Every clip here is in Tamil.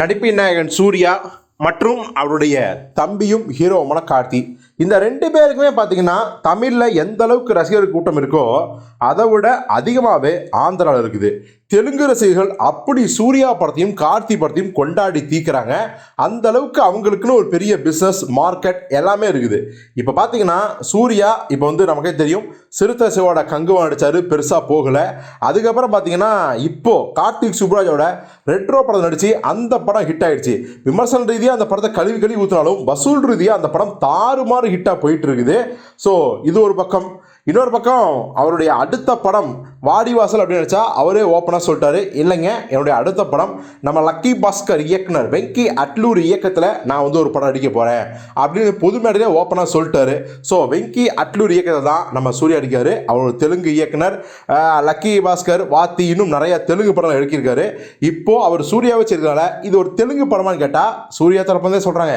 நடிப்பின் நாயகன் சூர்யா மற்றும் அவருடைய தம்பியும் ஹீரோவுமான கார்த்தி. இந்த ரெண்டு பேருக்குமே பார்த்தீங்கன்னா தமிழில் எந்த அளவுக்கு ரசிகர் கூட்டம் இருக்கோ அதை விட அதிகமாகவே ஆந்திராவில் இருக்குது. தெலுங்கு ரசிகர்கள் அப்படி சூர்யா படத்தையும் கார்த்தி படத்தையும் கொண்டாடி தீக்கிறாங்க அந்த அளவுக்கு அவங்களுக்குன்னு ஒரு பெரிய பிஸ்னஸ் மார்க்கெட் எல்லாமே இருக்குது. இப்போ பார்த்தீங்கன்னா சூர்யா இப்போ வந்து நமக்கே தெரியும் சிறுத்தை சிவோட கங்குவம் அடிச்சாரு பெருசாக போகலை. அதுக்கப்புறம் பார்த்தீங்கன்னா இப்போது கார்த்திக் சுப்ராஜோட ரெட்ரோ படம் நடித்து அந்த படம் ஹிட் ஆயிடுச்சு. விமர்சன ரீதியாக அந்த படத்தை கழுவி கழுவி ஊற்றினாலும் வசூல் ரீதியாக அந்த படம் தாறுமாறு ஹிட்டாக போயிட்டு இருக்குது ஸோ இது ஒரு பக்கம். இன்னொரு பக்கம் அவருடைய அடுத்த படம் வாடிவாசல் அப்படின்னு நினச்சா அவரே ஓப்பனாக சொல்லிட்டாரு. இல்லைங்க என்னுடைய அடுத்த படம் நம்ம லக்கி பாஸ்கர் இயக்குனர் வெங்கி அட்லூர் இயக்கத்தில் நான் வந்து ஒரு படம் அடிக்க போகிறேன் அப்படின்னு பொது மேடையிலே ஓப்பனாக சொல்லிட்டாரு. ஸோ வெங்கி அட்லூர் இயக்கத்தை தான் நம்ம சூர்யா அடிக்கார் அவர் தெலுங்கு இயக்குனர். லக்கி பாஸ்கர் வாத்தி இன்னும் நிறைய தெலுங்கு படம் எடுக்கியிருக்காரு இப்போது அவர் சூர்யா வச்சிருக்கனால இது ஒரு தெலுங்கு படமான்னு கேட்டால் சூர்யா தரப்புலேருந்தே சொல்கிறாங்க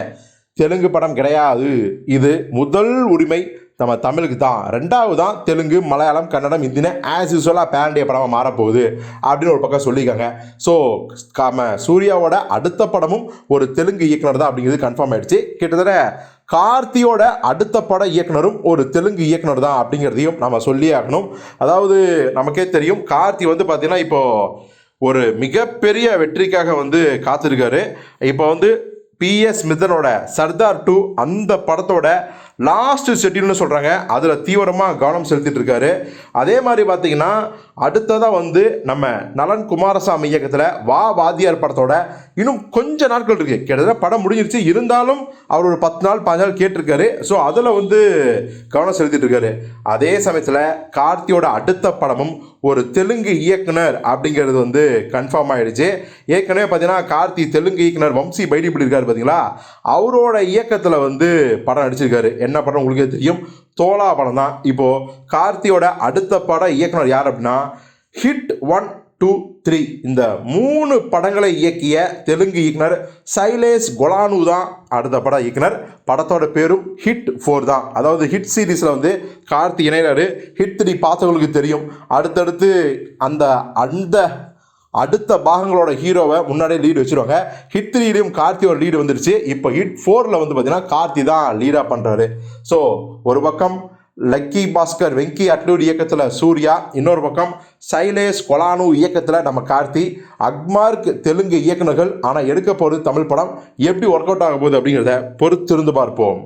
தெலுங்கு படம் கிடையாது. இது முதல் உரிமை நம்ம தமிழுக்கு தான். ரெண்டாவது தான் தெலுங்கு மலையாளம் கன்னடம் இந்தின்னு ஆஸ் யூஸ்வலாக பேரண்டிய படமாக மாறப்போகுது அப்படின்னு ஒரு பக்கம் சொல்லியிருக்காங்க. ஸோ நம்ம சூர்யாவோட அடுத்த படமும் ஒரு தெலுங்கு இயக்குனர் தான் அப்படிங்கிறது கன்ஃபார்ம் ஆயிடுச்சு. கிட்டத்தட்ட கார்த்தியோட அடுத்த பட இயக்குனரும் ஒரு தெலுங்கு இயக்குனர் தான் அப்படிங்கிறதையும் நம்ம சொல்லியே ஆகணும். அதாவது நமக்கே தெரியும் கார்த்தி வந்து பார்த்திங்கன்னா இப்போது ஒரு மிகப்பெரிய வெற்றிக்காக வந்து காத்திருக்காரு. இப்போ வந்து பிஎஸ் மிதனோட சர்தார் டூ அந்த படத்தோட லாஸ்ட் ஷெட்யூல்னு சொல்கிறாங்க அதில் தீவிரமாக கவனம் செலுத்திட்டு இருக்காரு. அதே மாதிரி பார்த்தீங்கன்னா அடுத்ததாக வந்து நம்ம நலன் குமாரசாமி இயக்கத்தில் வா வாத்தியார் படத்தோட இன்னும் கொஞ்ச நாட்கள் இருக்குது கிட்டத்தட்ட படம் முடிஞ்சிருச்சு. இருந்தாலும் அவர் ஒரு பத்து நாள் பாஞ்சு நாள் கேட்டிருக்காரு. ஸோ அதில் வந்து கவனம் செலுத்திட்டு இருக்காரு. அதே சமயத்தில் கார்த்தியோட அடுத்த படமும் ஒரு தெலுங்கு இயக்குனர் அப்படிங்கிறது வந்து கன்ஃபார்ம் ஆயிடுச்சு. ஏற்கனவே பார்த்தீங்கன்னா கார்த்தி தெலுங்கு இயக்குனர் வம்சி பைடி இருக்கார் பார்த்தீங்களா? அவரோட இயக்கத்தில் வந்து படம் நடிச்சிருக்காரு. என்ன படம் உங்களுக்கே தெரியும்? தோலா படம் தான். இப்போது கார்த்தியோட அடுத்த பட இயக்குனர் யார் அப்படின்னா ஹிட் ஒன் டூ த்ரீ இந்த மூணு படங்களை இயக்கிய தெலுங்கு இயக்குனர் சைலேஷ் கொலானு தான் அடுத்த படம் இயக்குனர். படத்தோட பேரும் ஹிட் ஃபோர் தான். அதாவது ஹிட் சீரீஸில் வந்து கார்த்தி இணையராரு ஹிட் த்ரீ பார்த்தவங்களுக்கு தெரியும். அடுத்தடுத்து அந்த அந்த அடுத்த பாகங்களோட ஹீரோவை முன்னாடியே லீடு வச்சிருவாங்க. ஹிட் த்ரீலையும் கார்த்தியோட லீடு வந்துருச்சு. இப்போ ஹிட் ஃபோரில் வந்து பார்த்தீங்கன்னா கார்த்தி தான் லீடாக பண்ணுறாரு ஸோ ஒரு பக்கம் லக்கி பாஸ்கர் வெங்கி அட்லூர் இயக்கத்தில் சூர்யா இன்னொரு பக்கம் சைலேஷ் கொலானு இயக்கத்தில் நம்ம கார்த்தி அக்மார்க் தெலுங்கு இயக்குநர்கள் ஆனால் எடுக்க போகிறது தமிழ் படம் எப்படி ஒர்க் அவுட் ஆக போகுது அப்படிங்கிறத பொறுத்திருந்து பார்ப்போம்.